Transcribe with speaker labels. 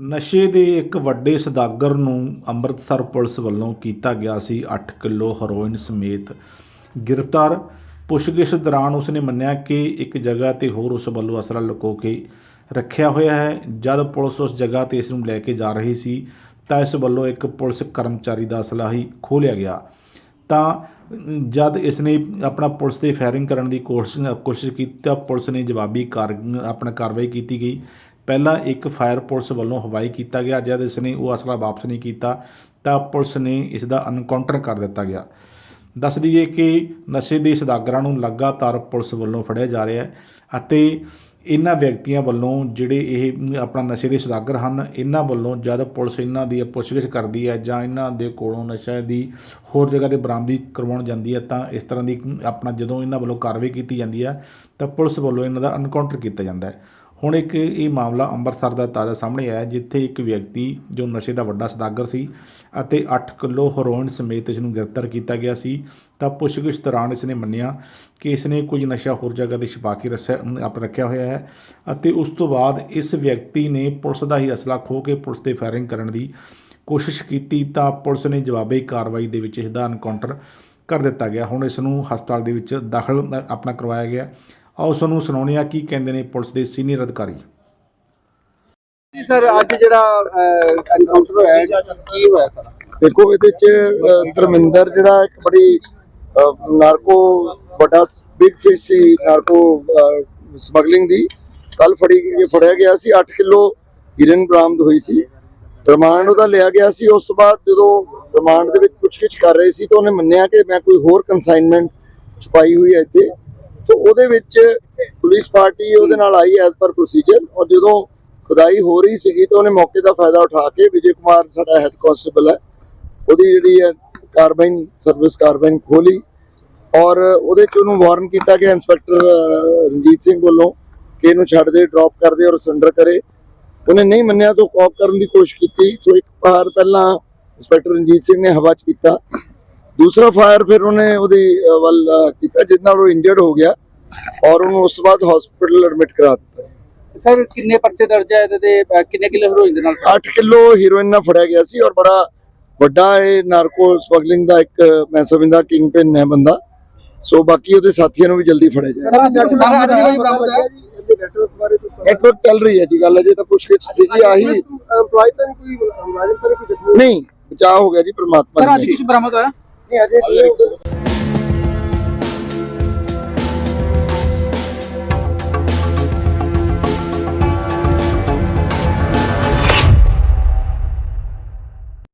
Speaker 1: ਨਸ਼ੇ ਦੇ ਇੱਕ ਵੱਡੇ ਸੌਦਾਗਰ ਨੂੰ ਅੰਮ੍ਰਿਤਸਰ ਪੁਲਿਸ ਵੱਲੋਂ ਕੀਤਾ ਗਿਆ ਸੀ 8 ਕਿਲੋ ਹੈਰੋਇਨ ਸਮੇਤ ਗ੍ਰਿਫਤਾਰ। ਪੁੱਛਗਿੱਛ ਦੌਰਾਨ ਉਸਨੇ ਮੰਨਿਆ ਕਿ ਇੱਕ ਜਗ੍ਹਾ ਤੇ ਹੋਰ ਉਸ ਵੱਲੋਂ ਅਸਲਾ ਲੁਕੋ ਕੇ ਰੱਖਿਆ ਹੋਇਆ ਹੈ। ਜਦ ਪੁਲਿਸ ਉਸ ਜਗ੍ਹਾ ਤੇ ਇਸ ਨੂੰ ਲੈ ਕੇ ਜਾ ਰਹੀ ਸੀ, ਤਾਂ ਇਸ ਵੱਲੋਂ ਇੱਕ ਪੁਲਿਸ ਕਰਮਚਾਰੀ ਦਾ ਅਸਲਾ ਹੀ ਖੋਹ ਗਿਆ। ਤਾਂ ਜਦ ਇਸ ਨੇ ਆਪਣਾ ਪੁਲਿਸ ਤੇ ਫਾਇਰਿੰਗ ਕਰਨ ਦੀ ਕੋਸ਼ਿਸ਼ ਕੋਸ਼ਿਸ਼ ਕੀਤੀ, ਤਾਂ ਪੁਲਿਸ ਨੇ ਜਵਾਬੀ ਕਾਰ ਆਪਣਾ ਕਾਰਵਾਈ ਕੀਤੀ ਗਈ। ਪਹਿਲਾਂ ਇੱਕ ਫਾਇਰ ਪੁਲਿਸ ਵੱਲੋਂ ਹਵਾਈ ਕੀਤਾ ਗਿਆ, ਜਦ ਇਸ ਨੇ ਉਹ ਅਸਲਾ ਵਾਪਸ ਨਹੀਂ ਕੀਤਾ, ਤਾਂ ਪੁਲਿਸ ਨੇ ਇਸ ਦਾ ਐਨਕਾਊਂਟਰ ਕਰ ਦਿੱਤਾ ਗਿਆ। ਦੱਸ ਦਈਏ ਕਿ ਨਸ਼ੇ ਦੇ ਸਦਾਗਰਾਂ ਨੂੰ ਲਗਾਤਾਰ ਪੁਲਿਸ ਵੱਲੋਂ ਫੜਿਆ ਜਾ ਰਿਹਾ ਹੈ ਅਤੇ ਇਹਨਾਂ ਵਿਅਕਤੀਆਂ ਵੱਲੋਂ ਜਿਹੜੇ ਇਹ ਆਪਣਾ ਨਸ਼ੇ ਦੇ ਸਦਾਗਰ ਹਨ, ਇਹਨਾਂ ਵੱਲੋਂ ਜਦ ਪੁਲਿਸ ਇਹਨਾਂ ਦੀ ਪੁੱਛਗਿੱਛ ਕਰਦੀ ਹੈ ਜਾਂ ਇਹਨਾਂ ਦੇ ਕੋਲੋਂ ਨਸ਼ਾ ਦੀ ਹੋਰ ਜਗ੍ਹਾ ਤੇ ਬਰਾਮਦੀ ਕਰਵਾਉਣ ਜਾਂਦੀ ਹੈ, ਤਾਂ ਇਸ ਤਰ੍ਹਾਂ ਦੀ ਆਪਣਾ ਜਦੋਂ ਇਹਨਾਂ ਵੱਲੋਂ ਕਾਰਵਾਈ ਕੀਤੀ ਜਾਂਦੀ ਹੈ, ਤਾਂ ਪੁਲਿਸ ਵੱਲੋਂ ਇਹਨਾਂ ਦਾ ਐਨਕਾਊਂਟਰ ਕੀਤਾ ਜਾਂਦਾ ਹੈ। ਹੁਣ ਇੱਕ ਇਹ ਮਾਮਲਾ ਅੰਮ੍ਰਿਤਸਰ ਦਾ ਤਾਜ਼ਾ ਸਾਹਮਣੇ ਆਇਆ, ਜਿੱਥੇ ਇੱਕ ਵਿਅਕਤੀ ਜੋ ਨਸ਼ੇ ਦਾ ਵੱਡਾ ਸਦਾਗਰ ਸੀ ਅਤੇ 8 ਕਿਲੋ ਹੈਰੋਇਨ ਸਮੇਤ ਇਸ ਨੂੰ ਗ੍ਰਿਫਤਾਰ ਕੀਤਾ ਗਿਆ ਸੀ, ਤਾਂ ਪੁੱਛਗਿੱਛ ਦੌਰਾਨ ਇਸ ਨੇ ਮੰਨਿਆ ਕਿ ਇਸ ਨੇ ਕੁਝ ਨਸ਼ਾ ਹੋਰ ਜਗ੍ਹਾ ਤੇ ਛੁਪਾ ਕੇ ਰੱਖਿਆ ਆਪ ਰੱਖਿਆ ਹੋਇਆ ਹੈ ਅਤੇ ਉਸ ਤੋਂ ਬਾਅਦ ਇਸ ਵਿਅਕਤੀ ਨੇ ਪੁਲਿਸ ਦਾ ਹੀ ਅਸਲਾ ਖੋਹ ਕੇ ਪੁਲਿਸ ਤੇ ਫਾਇਰਿੰਗ ਕਰਨ ਦੀ ਕੋਸ਼ਿਸ਼ ਕੀਤੀ, ਤਾਂ ਪੁਲਿਸ ਨੇ ਜਵਾਬੀ ਕਾਰਵਾਈ ਦੇ ਵਿੱਚ ਇਸ ਦਾ ਐਨਕਾਊਂਟਰ ਕਰ ਦਿੱਤਾ ਗਿਆ। ਹੁਣ ਇਸ ਨੂੰ ਹਸਪਤਾਲ ਦੇ ਵਿੱਚ ਦਾਖਲ ਆਪਣਾ ਕਰਵਾਇਆ ਗਿਆ। ਆਓ ਤੁਹਾਨੂੰ ਸੁਣਾਉਂਦੇ ਹਾਂ ਕੀ ਕਹਿੰਦੇ ਨੇ ਪੁਲਿਸ ਦੇ ਸੀਨੀਅਰ ਅਧਿਕਾਰੀ।
Speaker 2: ਜੀ ਸਰ ਅੱਜ ਜਿਹੜਾ ਐਨਕਾਊਂਟਰ ਹੋਇਆ ਹੈ, ਕੀ ਹੋਇਆ ਸਰ?
Speaker 3: ਦੇਖੋ ਇਹਦੇ ਚ ਧਰਮਿੰਦਰ ਜਿਹੜਾ ਇੱਕ ਬੜੀ ਨਾਰਕੋ ਵੱਡਾ ਬਿਗ ਫਿਸ਼ ਸੀ ਨਾਰਕੋ ਸਮਗਲਿੰਗ ਦੀ। ਕੱਲ ਫੜੀ ਫੜਿਆ ਗਿਆ ਸੀ 8 ਕਿਲੋ ਹੀਰਨ ਬਰਾਮਦ ਹੋਈ ਸੀ। ਰਿਮਾਂਡ ਉਹਦਾ ਲਿਆ ਗਿਆ ਸੀ ਉਸ ਤੋਂ ਬਾਅਦ ਜਦੋਂ ਰਿਮਾਂਡ ਦੇ ਵਿੱਚ ਪੁੱਛਗਿੱਛ ਕਰ ਰਹੇ ਸੀ ਤਾਂ ਉਹਨੇ ਮੰਨਿਆ ਕਿ ਮੈਂ ਕੋਈ ਹੋਰ ਕਨਸਾਈਨਮੈਂਟ ਛੁਪਾਈ ਹੋਈ ਹੈ ਇੱਥੇ। ਤਾਂ ਉਹਦੇ ਵਿੱਚ ਪੁਲਿਸ ਪਾਰਟੀ ਉਹਦੇ ਨਾਲ ਆਈ ਐਜ਼ ਪਰ ਪ੍ਰੋਸੀਜਰ ਔਰ ਜਦੋਂ ਖੁਦਾਈ ਹੋ ਰਹੀ ਸੀਗੀ ਤਾਂ ਉਹਨੇ ਮੌਕੇ ਦਾ ਫਾਇਦਾ ਉਠਾ ਕੇ ਵਿਜੇ ਕੁਮਾਰ ਸਾਡਾ ਹੈੱਡ ਕਾਂਸਟੇਬਲ ਹੈ। ਉਹਦੀ ਜਿਹੜੀ ਹੈ ਕਾਰਬਾਈਨ ਸਰਵਿਸ ਕਾਰਬਾਈਨ ਖੋਲੀ ਔਰ ਉਹਦੇ ਚ ਉਹਨੂੰ ਵਾਰਨ ਕੀਤਾ ਗਿਆ ਇੰਸਪੈਕਟਰ ਰਣਜੀਤ ਸਿੰਘ ਵੱਲੋਂ ਕਿ ਇਹਨੂੰ ਛੱਡ ਦੇ ਡ੍ਰੌਪ ਕਰ ਦੇ ਔਰ ਸਰੈਂਡਰ ਕਰੇ। ਉਹਨੇ ਨਹੀਂ ਮੰਨਿਆ ਤਾਂ ਕੌਪ ਕਰਨ ਦੀ ਕੋਸ਼ਿਸ਼ ਕੀਤੀ। ਸੋ ਇੱਕ ਵਾਰ ਪਹਿਲਾਂ ਇੰਸਪੈਕਟਰ ਰਣਜੀਤ ਸਿੰਘ ਨੇ ਹਵਾ ਚ ਕੀਤਾ। ਦੂਸਰਾ ਫਾਇਰ ਫਿਰ ਉਹਨੇ ਉਹਦੀ ਵੱਲ ਕੀਤਾ ਜਿਸ ਨਾਲ ਉਹ ਇੰਜਰਡ ਹੋ ਗਿਆ ਔਰ ਉਹਨੂੰ ਉਸ ਤੋਂ ਬਾਅਦ ਹਸਪੀਟਲ ਐਡਮਿਟ ਕਰਾ ਦਿੱਤਾ।
Speaker 2: ਸਰ ਕਿੰਨੇ ਪਰਚੇ ਦਰਜ ਹੈ ਇਹਦੇ ਤੇ? ਕਿੰਨੇ ਕਿਲੋ ਹੈਰੋਇਨ ਦੇ ਨਾਲ?
Speaker 3: 8 ਕਿਲੋ ਹੀਰੋਇਨ ਨਾਲ ਫੜਿਆ ਗਿਆ ਸੀ ਔਰ ਬੜਾ ਵੱਡਾ ਇਹ ਨਾਰਕੋ ਸਮਗਲਿੰਗ ਦਾ ਇੱਕ ਮੈਂ ਸਮਝਦਾ ਕਿੰਗ ਪਿਨ ਹੈ ਬੰਦਾ। ਸੋ ਬਾਕੀ ਉਹਦੇ ਸਾਥੀਆਂ ਨੂੰ ਵੀ ਜਲਦੀ ਫੜਿਆ ਜਾਏ।
Speaker 2: ਸਰ ਵੀ ਕੋਈ ਬਰਾਮਦ ਹੈ
Speaker 3: ਨੈਟਵਰਕ ਚੱਲ ਰਹੀ ਹੈ ਜੀ ਗੱਲ ਅਜੇ ਤਾਂ ਪੁੱਛਗਿੱਛ ਸੀਗੀ ਆਹੀ।
Speaker 2: ਐਮਪਲੋਈ ਤਾਂ ਕੋਈ ਮੁਲਾਜ਼ਮ ਤਾਂ ਕੋਈ
Speaker 3: ਨਹੀਂ ਬਚਾਅ ਹੋ ਗਿਆ ਜੀ ਪ੍ਰਮਾਤਮਾ
Speaker 2: ਸਰ ਅੱਜ ਕੁਝ ਬਰਾਮਦ ਹੋਇਆ?
Speaker 3: ਨਹੀਂ ਅਜੇ